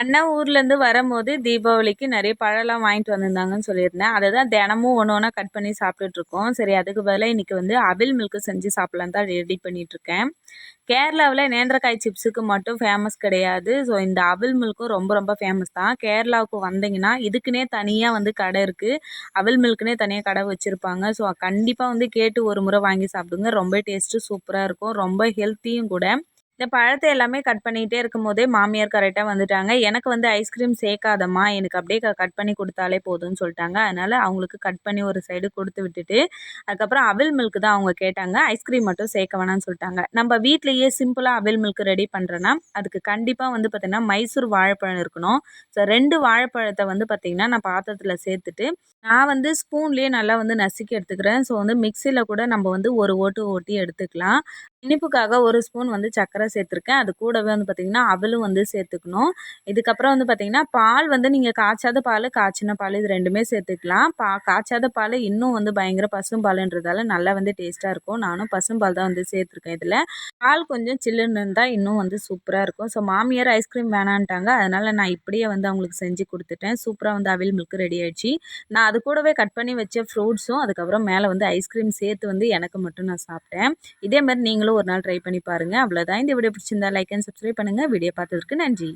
அண்ணா ஊர்லேருந்து வரும்போது தீபாவளிக்கு நிறைய பழம்லாம் வாங்கிட்டு வந்திருந்தாங்கன்னு சொல்லியிருந்தேன். அதை தான் தினமும் ஒன்று ஒன்றா கட் பண்ணி சாப்பிட்டுட்ருக்கோம் சரி அதுக்கு பதிலாக இன்றைக்கி வந்து அபில் மில்க்கு செஞ்சு சாப்பிட்லான்னு தான் ரெடி பண்ணிகிட்ருக்கேன் கேரளாவில் நேந்திரக்காய் சிப்ஸுக்கு மட்டும் ஃபேமஸ் கிடையாது. ஸோ இந்த அபில் மில்க்கும் ரொம்ப ரொம்ப ஃபேமஸ் தான். கேரளாவுக்கு வந்தீங்கன்னா இதுக்குன்னே தனியாக வந்து கடை இருக்குது அபில் மில்க்குனே தனியாக கடை வச்சுருப்பாங்க. ஸோ கண்டிப்பாக வந்து கேட்டு ஒரு முறை வாங்கி சாப்பிடுங்க. ரொம்ப டேஸ்ட்டு சூப்பராக இருக்கும். ரொம்ப ஹெல்த்தியும் கூட. இந்த பழத்தை எல்லாமே கட் பண்ணிகிட்டே இருக்கும் போதே மாமியார் கரெக்டாக வந்துட்டாங்க. எனக்கு வந்து ஐஸ்கிரீம் சேர்க்காதம்மா எனக்கு அப்படியே கட் பண்ணி கொடுத்தாலே போதும்னு சொல்லிட்டாங்க. அதனால் அவங்களுக்கு கட் பண்ணி ஒரு சைடு கொடுத்து விட்டுட்டு அதுக்கப்புறம் அவில் மில்க் தான் அவங்க கேட்டாங்க. ஐஸ்கிரீம் மட்டும் சேர்க்க வேணாம்னு சொல்லிட்டாங்க. நம்ம வீட்லேயே சிம்பிளாக அவில் மில்க் ரெடி பண்ணுறேன்னா அதுக்கு கண்டிப்பாக வந்து பார்த்திங்கன்னா மைசூர் வாழைப்பழம் இருக்கணும். ஸோ ரெண்டு வாழைப்பழத்தை வந்து பார்த்திங்கன்னா நான் பாத்திரத்தில் சேர்த்துட்டு நான் வந்து ஸ்பூன்லேயே நல்லா வந்து நசுக்கி எடுத்துக்கிறேன். ஸோ வந்து மிக்சியில் கூட நம்ம வந்து ஒரு ஓட்டு ஓட்டி எடுத்துக்கலாம். இனிப்புக்காக ஒரு ஸ்பூன் வந்து சர்க்கரை சேர்த்துருக்கேன். அது கூடவே வந்து பார்த்திங்கன்னா அவலும் வந்து சேர்த்துக்கணும். இதுக்கப்புறம் வந்து பார்த்திங்கன்னா பால் வந்து நீங்கள் காய்ச்சாத பால் காய்ச்சின பால் இது ரெண்டுமே சேர்த்துக்கலாம். பா காய்ச்சாத பால் இன்னும் வந்து பயங்கர பசும்பாலுன்றதால நல்லா வந்து டேஸ்ட்டாக இருக்கும். நானும் பசும்பால் தான் வந்து சேர்த்துருக்கேன் இதில். பால் கொஞ்சம் சில்லுன்னு இருந்தால் இன்னும் வந்து சூப்பராக இருக்கும். ஸோ மாமியார் ஐஸ்கிரீம் வேணான்ட்டாங்க. அதனால் நான் இப்படியே வந்து அவங்களுக்கு செஞ்சு கொடுத்துட்டேன். சூப்பராக வந்து அவில் மில்க் ரெடி ஆயிடுச்சு. நான் அது கூடவே கட் பண்ணி வச்ச ஃப்ரூட்ஸும் அதுக்கப்புறம் மேலே வந்து ஐஸ்கிரீம் சேர்த்து வந்து எனக்கு மட்டும் நான் சாப்பிட்டேன். இதே மாதிரி நீங்களும் ஒரு நாள் ட்ரை பண்ணி பாருங்கள் அவ்வளோதான் இந்த வீடியோ பிடிச்சிருந்தா லைக் அண்ட் சப்ஸ்கிரைப் பண்ணுங்கள் வீடியோ பார்த்ததுக்கு நன்றி.